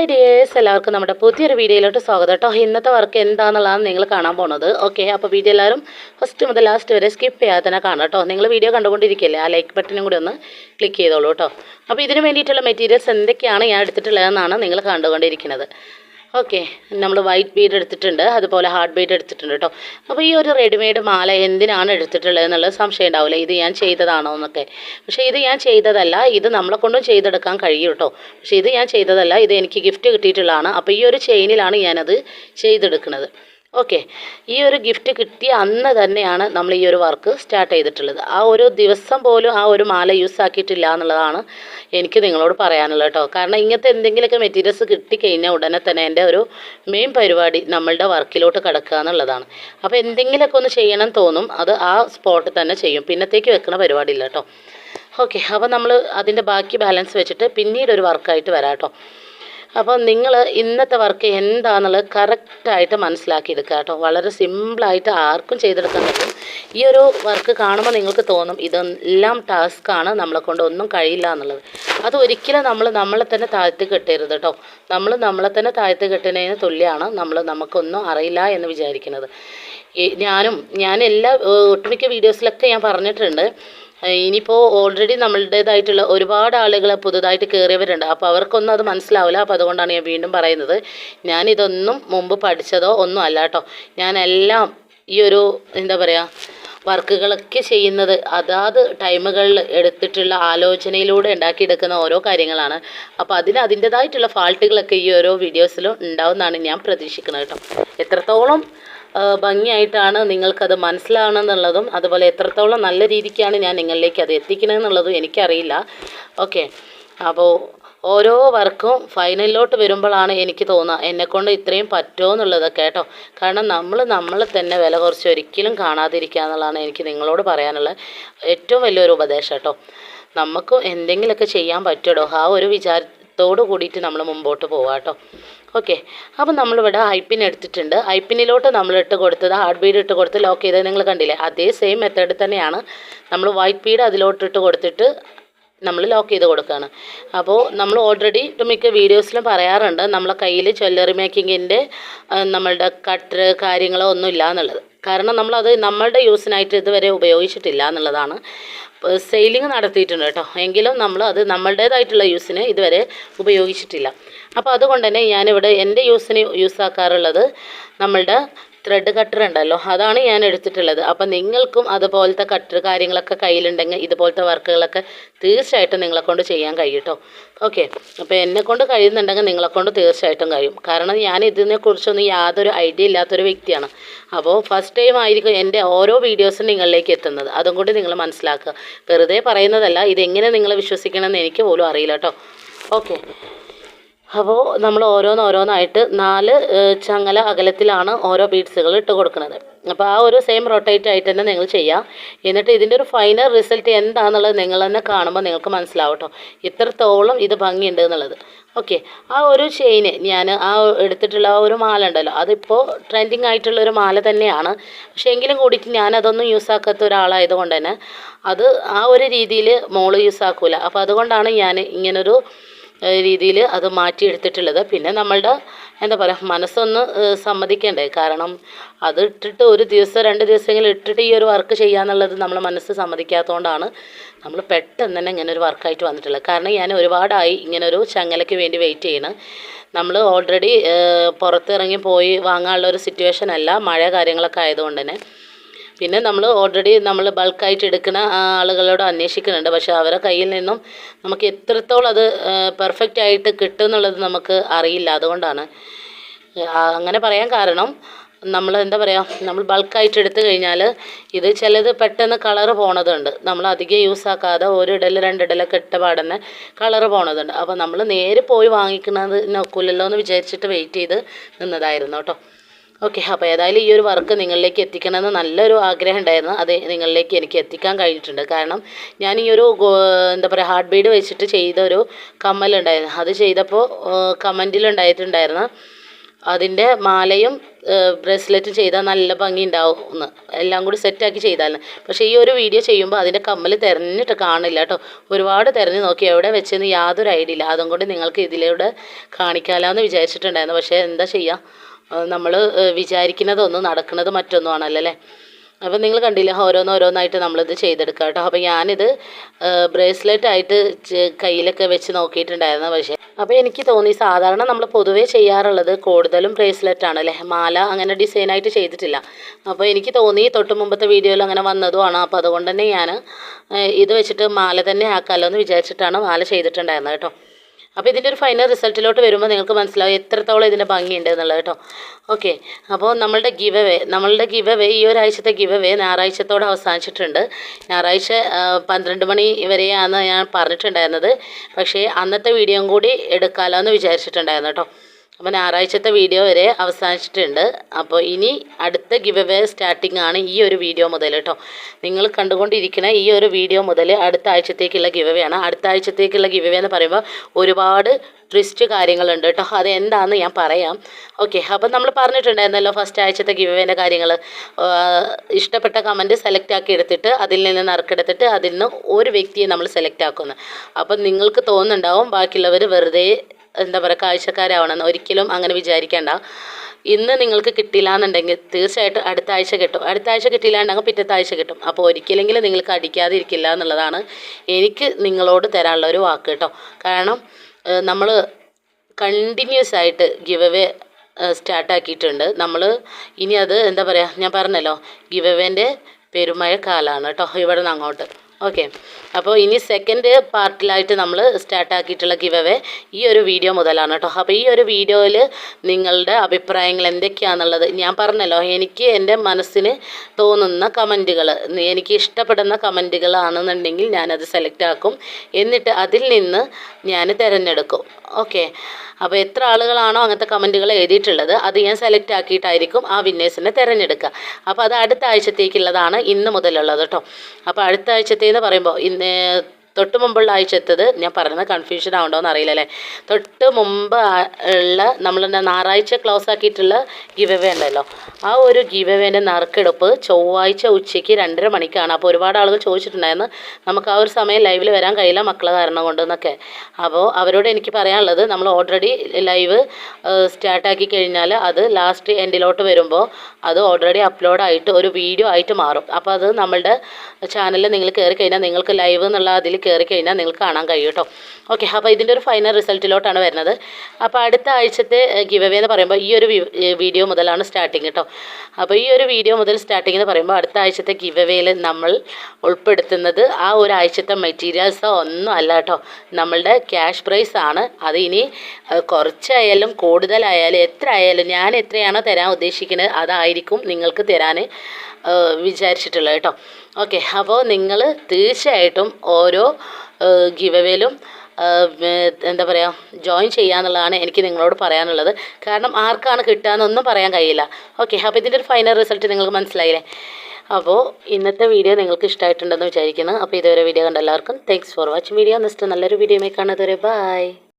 Hi dears എല്ലാവർക്കും നമ്മുടെ പുതിയൊരു വീഡിയോയിലോട്ട് സ്വാഗതം കേട്ടോ. ഇന്നത്തെ വർക്ക് എന്താണെന്നുള്ളതാണ് നിങ്ങൾ കാണാൻ പോണത്. ഓക്കെ അപ്പോൾ വീഡിയോ എല്ലാവരും ഫസ്റ്റ് മുതൽ ലാസ്റ്റ് വരെ സ്കിപ്പ് ചെയ്യാതെ തന്നെ കാണാം കേട്ടോ. നിങ്ങൾ വീഡിയോ കണ്ടുകൊണ്ടിരിക്കില്ലേ? ആ ലൈക്ക് ബട്ടനും കൂടി ഒന്ന് ക്ലിക്ക് ചെയ്തോളൂ കേട്ടോ. അപ്പോൾ ഇതിന് വേണ്ടിയിട്ടുള്ള മെറ്റീരിയൽസ് എന്തൊക്കെയാണ് ഞാൻ എടുത്തിട്ടുള്ളതെന്നാണ് നിങ്ങൾ കണ്ടുകൊണ്ടിരിക്കുന്നത്. ഓക്കെ. നമ്മൾ വൈറ്റ് ബീഡ് എടുത്തിട്ടുണ്ട്. അതുപോലെ ഹാർഡ് ബീഡ് എടുത്തിട്ടുണ്ട് കേട്ടോ അപ്പോൾ ഈ ഒരു റെഡിമെയ്ഡ് മാല എന്തിനാണ് എടുത്തിട്ടുള്ളത് എന്നുള്ളത് സംശയം ഉണ്ടാവില്ല. ഇത് ഞാൻ ചെയ്തതാണോ എന്നൊക്കെ. പക്ഷേ ഇത് ഞാൻ ചെയ്തതല്ല. ഇത് നമ്മളെ കൊണ്ടും ചെയ്തെടുക്കാൻ കഴിയും കേട്ടോ പക്ഷേ ഇത് ഞാൻ ചെയ്തതല്ല. ഇത് എനിക്ക് ഗിഫ്റ്റ് കിട്ടിയിട്ടുള്ളതാണ്. അപ്പോൾ ഈ ഒരു ചെയിനിലാണ് ഞാനത് ചെയ്തെടുക്കുന്നത്. ഓക്കെ. ഈ ഒരു ഗിഫ്റ്റ് കിട്ടിയ അന്ന് തന്നെയാണ് നമ്മൾ ഈ ഒരു വർക്ക് സ്റ്റാർട്ട് ചെയ്തിട്ടുള്ളത്. ആ ഒരു ദിവസം പോലും ആ ഒരു മാല യൂസ് ആക്കിയിട്ടില്ല എന്നുള്ളതാണ് എനിക്ക് നിങ്ങളോട് പറയാനുള്ളത് കേട്ടോ. കാരണം ഇങ്ങനത്തെ എന്തെങ്കിലുമൊക്കെ മെറ്റീരിയൽസ് കിട്ടിക്കഴിഞ്ഞാൽ ഉടനെ തന്നെ എന്റെ ഒരു മെയിൻ പരിപാടി നമ്മളുടെ വർക്കിലോട്ട് കിടക്കുക എന്നുള്ളതാണ്. അപ്പോൾ എന്തെങ്കിലുമൊക്കെ ഒന്ന് ചെയ്യണം തോന്നും അത് ആ സ്പോട്ടിൽ തന്നെ ചെയ്യും. പിന്നത്തേക്ക് വെക്കുന്ന പരിപാടി ഇല്ല കേട്ടോ. ഓക്കെ. അപ്പോൾ നമ്മൾ അതിന്റെ ബാക്കി ബാലൻസ് വെച്ചിട്ട് പിന്നീട് ഒരു വർക്കായിട്ട് വരാം കേട്ടോ. അപ്പോൾ നിങ്ങൾ ഇന്നത്തെ വർക്ക് എന്താണെന്നുള്ളത് കറക്റ്റായിട്ട് മനസ്സിലാക്കിയെടുക്കുക കേട്ടോ. വളരെ സിമ്പിളായിട്ട് ആർക്കും ചെയ്തെടുക്കാൻ പറ്റും. ഈ ഒരു വർക്ക് കാണുമ്പോൾ നിങ്ങൾക്ക് തോന്നും ഇതെല്ലാം ടാസ്ക്കാണ് നമ്മളെ കൊണ്ട് ഒന്നും കഴിയില്ല എന്നുള്ളത്. അത് ഒരിക്കലും നമ്മൾ നമ്മളെ തന്നെ താഴ്ത്തി കെട്ടരുത് കേട്ടോ. നമ്മൾ നമ്മളെ തന്നെ താഴ്ത്തി കെട്ടുന്നതിന് തുല്യമാണ് നമ്മൾ നമുക്കൊന്നും അറിയില്ല എന്ന് വിചാരിക്കുന്നത്. ഞാനും ഞാൻ എല്ലാ ഒട്ടുമിക്ക വീഡിയോസിലൊക്കെ ഞാൻ പറഞ്ഞിട്ടുണ്ട്. ഇനിയിപ്പോൾ ഓൾറെഡി നമ്മളുടേതായിട്ടുള്ള ഒരുപാട് ആളുകൾ പുതുതായിട്ട് കയറിയവരുണ്ട് അപ്പോൾ അവർക്കൊന്നും അത് മനസ്സിലാവില്ല അപ്പോൾ അതുകൊണ്ടാണ് ഞാൻ വീണ്ടും പറയുന്നത്. ഞാനിതൊന്നും മുമ്പ് പഠിച്ചതോ ഒന്നും അല്ല കേട്ടോ ഞാനെല്ലാം ഈ ഒരു എന്താ പറയുക വർക്കുകളൊക്കെ ചെയ്യുന്നത് അതാത് ടൈമുകളിൽ എടുത്തിട്ടുള്ള ആലോചനയിലൂടെ ഉണ്ടാക്കിയെടുക്കുന്ന ഓരോ കാര്യങ്ങളാണ്. അപ്പോൾ അതിന് അതിന്റെതായിട്ടുള്ള ഫാൾട്ടുകളൊക്കെ ഈ ഓരോ വീഡിയോസിലും ഉണ്ടാവുമെന്നാണ് ഞാൻ പ്രതീക്ഷിക്കുന്നത് കേട്ടോ എത്രത്തോളം ഭംഗിയായിട്ടാണ് നിങ്ങൾക്കത് മനസ്സിലാവണമെന്നുള്ളതും അതുപോലെ എത്രത്തോളം നല്ല രീതിക്കാണ് ഞാൻ നിങ്ങളിലേക്ക് അത് എത്തിക്കണമെന്നുള്ളതും എനിക്കറിയില്ല. ഓക്കെ. അപ്പോൾ ഓരോ വർക്കും ഫൈനലിലോട്ട് വരുമ്പോഴാണ് എനിക്ക് തോന്നുക എന്നെക്കൊണ്ട് ഇത്രയും പറ്റുമോ എന്നുള്ളതൊക്കെ കേട്ടോ. കാരണം നമ്മൾ നമ്മൾ തന്നെ വില കുറച്ച് ഒരിക്കലും കാണാതിരിക്കുക എന്നുള്ളതാണ് എനിക്ക് നിങ്ങളോട് പറയാനുള്ള ഏറ്റവും വലിയൊരു ഉപദേശം കേട്ടോ. നമുക്കും എന്തെങ്കിലുമൊക്കെ ചെയ്യാൻ പറ്റുമോ ആ ഒരു വിചാരത്തോട് കൂടിയിട്ട് നമ്മൾ മുമ്പോട്ട് പോവാം കേട്ടോ. ഓക്കെ. അപ്പോൾ നമ്മളിവിടെ ഐപ്പിൻ എടുത്തിട്ടുണ്ട്. ഐപ്പിനിലോട്ട് നമ്മൾ ഇട്ട് കൊടുത്തത് ഹാർഡ് ബീഡ് ഇട്ട് കൊടുത്ത് ലോക്ക് ചെയ്തത് നിങ്ങൾ കണ്ടില്ലേ? അതേ സെയിം മെത്തേഡ് തന്നെയാണ്. നമ്മൾ വൈറ്റ് ബീഡ് അതിലോട്ട് ഇട്ട് കൊടുത്തിട്ട് നമ്മൾ ലോക്ക് ചെയ്ത് കൊടുക്കുകയാണ് അപ്പോൾ നമ്മൾ ഓൾറെഡി മിക്ക വീഡിയോസിലും പറയാറുണ്ട് നമ്മളെ കയ്യിൽ ജ്വല്ലറി മേക്കിങ്ങിന്റെ നമ്മളുടെ കട്ടർ കാര്യങ്ങളോ ഒന്നും ഇല്ല എന്നുള്ളത്. കാരണം നമ്മളത് നമ്മളുടെ യൂസിനായിട്ട് ഇതുവരെ ഉപയോഗിച്ചിട്ടില്ല എന്നുള്ളതാണ്. സെയിലിംഗ് നടത്തിയിട്ടുണ്ട് കേട്ടോ. എങ്കിലും നമ്മൾ അത് നമ്മളുടേതായിട്ടുള്ള യൂസിന് ഇതുവരെ ഉപയോഗിച്ചിട്ടില്ല. അപ്പോൾ അതുകൊണ്ട് തന്നെ ഞാനിവിടെ എന്റെ യൂസിന് യൂസ് ആക്കാറുള്ളത് നമ്മളുടെ ത്രെഡ് കട്ടർ ഉണ്ടല്ലോ അതാണ് ഞാൻ എടുത്തിട്ടുള്ളത്. അപ്പം നിങ്ങൾക്കും അതുപോലത്തെ കട്ടർ കാര്യങ്ങളൊക്കെ കയ്യിലുണ്ടെങ്കിൽ ഇതുപോലത്തെ വർക്കുകളൊക്കെ തീർച്ചയായിട്ടും നിങ്ങളെക്കൊണ്ട് ചെയ്യാൻ കഴിയും കേട്ടോ ഓക്കെ അപ്പോൾ എന്നെ കൊണ്ട് കഴിയുന്നുണ്ടെങ്കിൽ നിങ്ങളെക്കൊണ്ട് തീർച്ചയായിട്ടും കഴിയും. കാരണം ഞാൻ ഇതിനെക്കുറിച്ചൊന്നും യാതൊരു ഐഡിയ ഇല്ലാത്തൊരു വ്യക്തിയാണ്. അപ്പോൾ ഫസ്റ്റ് ടൈം ആയിരിക്കും എന്റെ ഓരോ വീഡിയോസും നിങ്ങളിലേക്ക് എത്തുന്നത്. അതും കൂടി നിങ്ങൾ മനസ്സിലാക്കുക. വെറുതെ പറയുന്നതല്ല ഇതെങ്ങനെ നിങ്ങൾ വിശ്വസിക്കണമെന്ന് എനിക്ക് പോലും അറിയില്ല കേട്ടോ ഓക്കെ അപ്പോൾ നമ്മൾ ഓരോന്നോരോന്നായിട്ട് നാല് ചങ്ങല അകലത്തിലാണ് ഓരോ ബീഡ്സുകൾ ഇട്ട് കൊടുക്കുന്നത് അപ്പോൾ ആ ഒരു സെയിം റൊട്ടേറ്റ് ആയിട്ട് തന്നെ നിങ്ങൾ ചെയ്യാം. എന്നിട്ട് ഇതിന്റെ ഒരു ഫൈനൽ റിസൾട്ട് എന്താണെന്നുള്ളത് നിങ്ങൾ തന്നെ കാണുമ്പോൾ നിങ്ങൾക്ക് മനസ്സിലാവും കേട്ടോ ഇത്രത്തോളം ഇത് ഭംഗിയുണ്ട് എന്നുള്ളത്. ഓക്കെ ആ ഒരു ചെയിന് ഞാൻ ആ എടുത്തിട്ടുള്ള ആ ഒരു മാല ഉണ്ടല്ലോ. അതിപ്പോൾ ട്രെൻഡിങ് ആയിട്ടുള്ള ഒരു മാല തന്നെയാണ്. പക്ഷേ എങ്കിലും കൂടിയിട്ട് ഞാൻ അതൊന്നും യൂസ് ആക്കാത്ത ഒരാളായതുകൊണ്ട് തന്നെ അത് ആ ഒരു രീതിയിൽ മോൾ യൂസ് ആക്കൂല. അപ്പോൾ അതുകൊണ്ടാണ് ഞാൻ ഇങ്ങനൊരു രീതിയിൽ അത് മാറ്റിയെടുത്തിട്ടുള്ളത്. പിന്നെ നമ്മളുടെ എന്താ പറയുക മനസ്സൊന്ന് സമ്മതിക്കണ്ടേ? കാരണം അത് ഇട്ടിട്ട് ഒരു ദിവസം രണ്ട് ദിവസമെങ്കിലും ഇട്ടിട്ട് ഈ ഒരു വർക്ക് ചെയ്യാന്നുള്ളത് നമ്മളെ മനസ്സ് സമ്മതിക്കാത്തതുകൊണ്ടാണ് നമ്മൾ പെട്ടെന്ന് തന്നെ ഇങ്ങനെ ഒരു വർക്കായിട്ട് വന്നിട്ടുള്ളത്. കാരണം ഞാൻ ഒരുപാടായി ഇങ്ങനെ ഒരു ചങ്ങലയ്ക്ക് വേണ്ടി വെയിറ്റ് ചെയ്യണം. നമ്മൾ ഓൾറെഡി പുറത്തിറങ്ങി പോയി വാങ്ങാനുള്ള ഒരു സിറ്റുവേഷൻ അല്ല. മഴ കാര്യങ്ങളൊക്കെ ആയതുകൊണ്ട് തന്നെ. പിന്നെ നമ്മൾ ഓൾറെഡി നമ്മൾ ബൾക്കായിട്ട് എടുക്കുന്ന ആളുകളോട് അന്വേഷിക്കുന്നുണ്ട്. പക്ഷേ അവരെ കയ്യിൽ നിന്നും നമുക്ക് എത്രത്തോളം അത് പെർഫെക്റ്റ് ആയിട്ട് കിട്ടും എന്നുള്ളത് നമുക്ക് അറിയില്ല. അതുകൊണ്ടാണ് അങ്ങനെ പറയാൻ കാരണം നമ്മൾ എന്താ പറയുക നമ്മൾ ബൾക്കായിട്ട് എടുത്തു കഴിഞ്ഞാൽ ഇത് ചിലത് പെട്ടെന്ന് കളറ് പോണതുണ്ട്. നമ്മൾ അധികം യൂസ് ആക്കാതെ ഒരു ഇടൽ രണ്ടിടലൊക്കെ ഇട്ട പാടുന്ന കളറ് പോണതുണ്ട്. അപ്പോൾ നമ്മൾ നേരെ പോയി വാങ്ങിക്കുന്നത് നോക്കൂലല്ലോ എന്ന് വിചാരിച്ചിട്ട് വെയിറ്റ് ചെയ്ത് നിന്നതായിരുന്നു കേട്ടോ. ഓക്കെ അപ്പോൾ ഏതായാലും ഈ ഒരു വർക്ക് നിങ്ങളിലേക്ക് എത്തിക്കണമെന്ന് നല്ലൊരു ആഗ്രഹം ഉണ്ടായിരുന്നു. അത് നിങ്ങളിലേക്ക് എനിക്ക് എത്തിക്കാൻ കഴിഞ്ഞിട്ടുണ്ട്. കാരണം ഞാൻ ഈ ഒരു എന്താ പറയുക ഹാർഡ് ബീഡ് വെച്ചിട്ട് ചെയ്ത ഒരു കമ്മലുണ്ടായിരുന്നു അത് ചെയ്തപ്പോൾ കമന്റിലുണ്ടായിട്ടുണ്ടായിരുന്നു അതിന്റെ മാലയും ബ്രേസ്ലെറ്റും ചെയ്താൽ നല്ല ഭംഗി ഉണ്ടാവും എന്ന് എല്ലാം കൂടി സെറ്റാക്കി ചെയ്താലും പക്ഷേ ഈ ഒരു വീഡിയോ ചെയ്യുമ്പോൾ അതിന്റെ കമ്മൽ തിരഞ്ഞിട്ട് കാണില്ല കേട്ടോ. ഒരുപാട് തിരഞ്ഞു നോക്കി എവിടെ വെച്ചെന്ന് യാതൊരു ഐഡിയ ഇല്ല. അതും നിങ്ങൾക്ക് ഇതിലൂടെ കാണിക്കാമല്ലോ വിചാരിച്ചിട്ടുണ്ടായിരുന്നു. പക്ഷേ എന്താ ചെയ്യുക നമ്മൾ വിചാരിക്കുന്നതൊന്നും നടക്കുന്നത് മറ്റൊന്നും ആണല്ലോ അല്ലേ അപ്പം നിങ്ങൾ കണ്ടില്ല ഓരോന്നോരോന്നായിട്ട് നമ്മളിത് ചെയ്തെടുക്കുക കേട്ടോ. അപ്പോൾ ഞാനിത് ബ്രേസ്ലെറ്റ് ആയിട്ട് ചെ- കയ്യിലൊക്കെ വെച്ച് നോക്കിയിട്ടുണ്ടായിരുന്നു പക്ഷേ. അപ്പോൾ എനിക്ക് തോന്നി സാധാരണ നമ്മൾ പൊതുവേ ചെയ്യാറുള്ളത് കൂടുതലും ബ്രേസ്ലെറ്റ് ആണ് അല്ലേ മാല അങ്ങനെ ഡിസൈനായിട്ട് ചെയ്തിട്ടില്ല. അപ്പോൾ എനിക്ക് തോന്നി തൊട്ട് മുമ്പത്തെ വീഡിയോയിൽ അങ്ങനെ വന്നതുമാണ്. അപ്പോൾ അതുകൊണ്ട് തന്നെ ഞാൻ ഇത് വെച്ചിട്ട് മാല തന്നെ ആക്കാമല്ലോ എന്ന് വിചാരിച്ചിട്ടാണ് മാല ചെയ്തിട്ടുണ്ടായിരുന്നത് കേട്ടോ. അപ്പോൾ ഇതിന്റെ ഒരു ഫൈനൽ റിസൾട്ടിലോട്ട് വരുമ്പോൾ നിങ്ങൾക്ക് മനസ്സിലാവും എത്രത്തോളം ഇതിന്റെ ഭംഗിയുണ്ട് എന്നുള്ളത് കേട്ടോ. ഓക്കെ അപ്പോൾ നമ്മളുടെ ഗിവ് നമ്മളുടെ ഗിവ് അവേ ഈ ഒരാഴ്ചത്തെ ഗിവ് ഞായറാഴ്ചത്തോടെ അവസാനിച്ചിട്ടുണ്ട്. ഞായറാഴ്ച പന്ത്രണ്ട് മണി വരെയാണ് ഞാൻ പറഞ്ഞിട്ടുണ്ടായിരുന്നത്. പക്ഷേ അന്നത്തെ വീഡിയോയും കൂടി എടുക്കാമല്ലോ എന്ന് വിചാരിച്ചിട്ടുണ്ടായിരുന്നു കേട്ടോ. അപ്പോൾ ഞായറാഴ്ചത്തെ വീഡിയോ വരെ അവസാനിച്ചിട്ടുണ്ട്. അപ്പോൾ ഇനി അടുത്ത ഗിവ് അവേ സ്റ്റാർട്ടിംഗ് ആണ് ഈ ഒരു വീഡിയോ മുതൽ കേട്ടോ. നിങ്ങൾ കണ്ടുകൊണ്ടിരിക്കുന്ന ഈ ഒരു വീഡിയോ മുതൽ അടുത്ത ആഴ്ചത്തേക്കുള്ള ഗിവ് അവേ ആണ്. അടുത്ത ആഴ്ചത്തേക്കുള്ള ഗിവ് അവേ എന്ന് പറയുമ്പോൾ ഒരുപാട് ട്വിസ്റ്റ് കാര്യങ്ങളുണ്ട് കേട്ടോ. അത് എന്താണെന്ന് ഞാൻ പറയാം. ഓക്കെ അപ്പം നമ്മൾ പറഞ്ഞിട്ടുണ്ടായിരുന്നല്ലോ ഫസ്റ്റ് ആഴ്ചത്തെ ഗിവ് അവേന്റെ കാര്യങ്ങൾ ഇഷ്ടപ്പെട്ട കമന്റ് സെലക്ട് ആക്കി എടുത്തിട്ട് അതിൽ നിന്ന് നറുക്കെടുത്തിട്ട് അതിൽ നിന്ന് ഒരു വ്യക്തിയെ നമ്മൾ സെലക്ട് ആക്കുന്നു. അപ്പം നിങ്ങൾക്ക് തോന്നുന്നുണ്ടാവും ബാക്കിയുള്ളവർ വെറുതെ എന്താ പറയുക കാഴ്ചക്കാരാവണമെന്ന് ഒരിക്കലും അങ്ങനെ വിചാരിക്കേണ്ട. ഇന്ന് നിങ്ങൾക്ക് കിട്ടില്ല എന്നുണ്ടെങ്കിൽ തീർച്ചയായിട്ടും അടുത്ത ആഴ്ച കിട്ടും. അടുത്ത ആഴ്ച കിട്ടിയില്ലാണ്ടെങ്കിൽ പിറ്റത്തെ ആഴ്ച കിട്ടും. അപ്പോൾ ഒരിക്കലെങ്കിലും നിങ്ങൾക്ക് അടിക്കാതിരിക്കില്ല എന്നുള്ളതാണ് എനിക്ക് നിങ്ങളോട് തരാനുള്ള ഒരു വാക്ക് കേട്ടോ. കാരണം നമ്മൾ കണ്ടിന്യൂസ് ആയിട്ട് ഗിവ് അവേ സ്റ്റാർട്ടാക്കിയിട്ടുണ്ട് നമ്മൾ ഇനി അത് എന്താ പറയുക ഞാൻ പറഞ്ഞല്ലോ ഗിവ് അവേന്റെ പെരുമഴക്കാലമാണ് കേട്ടോ ഇവിടെ നിന്ന് അങ്ങോട്ട്. ഓക്കെ അപ്പോൾ ഇനി സെക്കൻഡ് പാർട്ടിലായിട്ട് നമ്മൾ സ്റ്റാർട്ടാക്കിയിട്ടുള്ള ഗിവ് അവേ ഈ ഒരു വീഡിയോ മുതലാണ് കേട്ടോ. അപ്പോൾ ഈ ഒരു വീഡിയോയിൽ നിങ്ങളുടെ അഭിപ്രായങ്ങൾ എന്തൊക്കെയാണെന്നുള്ളത് ഞാൻ പറഞ്ഞല്ലോ. എനിക്ക് എന്റെ മനസ്സിന് തോന്നുന്ന കമന്റുകൾ എനിക്ക് ഇഷ്ടപ്പെടുന്ന കമന്റുകളാണെന്നുണ്ടെങ്കിൽ ഞാനത് സെലക്ട് ആക്കും. എന്നിട്ട് അതിൽ നിന്ന് ഞാൻ തിരഞ്ഞെടുക്കും. ഓക്കെ അപ്പോൾ എത്ര ആളുകളാണോ അങ്ങനത്തെ കമന്റുകൾ എഴുതിയിട്ടുള്ളത് അത് ഞാൻ സെലക്ട് ആക്കിയിട്ടായിരിക്കും ആ വിന്നേഴ്സിനെ തിരഞ്ഞെടുക്കുക. അപ്പോൾ അത് അടുത്ത ആഴ്ചത്തേക്കുള്ളതാണ് ഇന്ന് മുതലുള്ളത് കേട്ടോ അപ്പോൾ അടുത്ത ആഴ്ചത്തേന്ന് പറയുമ്പോൾ ഇന്ന് തൊട്ട് മുമ്പുള്ള ആഴ്ചത്തത് ഞാൻ പറഞ്ഞത് കൺഫ്യൂഷൻ ആവണ്ടോ എന്ന് അറിയില്ല അല്ലേ തൊട്ട് മുമ്പ് ഉള്ള നമ്മൾ ഞായറാഴ്ച ക്ലോസ് ആക്കിയിട്ടുള്ള ഗിവ് ഉണ്ടല്ലോ. ആ ഒരു ഗിവ് അവേന്റെ നറുക്കെടുപ്പ് ചൊവ്വാഴ്ച ഉച്ചയ്ക്ക് രണ്ടര മണിക്കാണ്. അപ്പോൾ ഒരുപാട് ആളുകൾ ചോദിച്ചിട്ടുണ്ടായിരുന്നു നമുക്ക് ആ ഒരു സമയം ലൈവിൽ വരാൻ കഴിയില്ല മക്കളെ കാരണം കൊണ്ടെന്നൊക്കെ അപ്പോൾ അവരോട് എനിക്ക് പറയാനുള്ളത് നമ്മൾ ഓൾറെഡി ലൈവ് സ്റ്റാർട്ടാക്കി കഴിഞ്ഞാൽ അത് ലാസ്റ്റ് എൻഡിലോട്ട് വരുമ്പോൾ അത് ഓൾറെഡി അപ്ലോഡ് ആയിട്ട് ഒരു വീഡിയോ ആയിട്ട് മാറും. അപ്പോൾ അത് നമ്മളുടെ ചാനലിൽ നിങ്ങൾ കയറി കഴിഞ്ഞാൽ നിങ്ങൾക്ക് ലൈവ് എന്നുള്ള അതിൽ കയറി കഴിഞ്ഞാൽ നിങ്ങൾക്ക് കാണാൻ കഴിയും കേട്ടോ. ഓക്കെ അപ്പോൾ ഇതിന്റെ ഒരു ഫൈനൽ റിസൾട്ടിലോട്ടാണ് വരുന്നത്. അപ്പോൾ അടുത്ത ആഴ്ചത്തെ ഗിവ് എന്ന് പറയുമ്പോൾ ഈ ഒരു വീഡിയോ മുതലാണ് സ്റ്റാർട്ടിങ് കേട്ടോ. അപ്പോൾ ഈ ഒരു വീഡിയോ മുതൽ സ്റ്റാർട്ടിങ് എന്ന് പറയുമ്പോൾ അടുത്ത ആഴ്ചത്തെ ഗിവ് നമ്മൾ ഉൾപ്പെടുത്തുന്നത് ആ ഒരു ആഴ്ചത്തെ മെറ്റീരിയൽസോ ഒന്നും അല്ല കേട്ടോ. നമ്മളുടെ ക്യാഷ് പ്രൈസ് ആണ്. അത് ഇനി കുറച്ചായാലും കൂടുതലായാലും എത്ര ആയാലും ഞാൻ എത്രയാണോ തരാൻ ഉദ്ദേശിക്കുന്നത് അതായിരിക്കും നിങ്ങൾക്ക് തരാൻ വിചാരിച്ചിട്ടുള്ളത് കേട്ടോ. ഓക്കെ അപ്പോൾ നിങ്ങൾ തീർച്ചയായിട്ടും ഓരോ ഗിവവേലും എന്താ പറയുക ജോയിൻ ചെയ്യാന്നുള്ളതാണ് എനിക്ക് നിങ്ങളോട് പറയാനുള്ളത്. കാരണം ആർക്കാണ് കിട്ടുകയെന്നൊന്നും പറയാൻ കഴിയില്ല. ഓക്കെ അപ്പോൾ ഇതിന്റെ ഒരു ഫൈനൽ റിസൾട്ട് നിങ്ങൾക്ക് മനസ്സിലായില്ലേ? അപ്പോൾ ഇന്നത്തെ വീഡിയോ നിങ്ങൾക്ക് ഇഷ്ടമായിട്ടുണ്ടെന്ന് വിചാരിക്കുന്നു. അപ്പോൾ ഇതുവരെ വീഡിയോ കണ്ട എല്ലാവർക്കും thanks for watching video next നല്ലൊരു വീഡിയോ മേക്കാണ് ഇതുവരെ ബൈ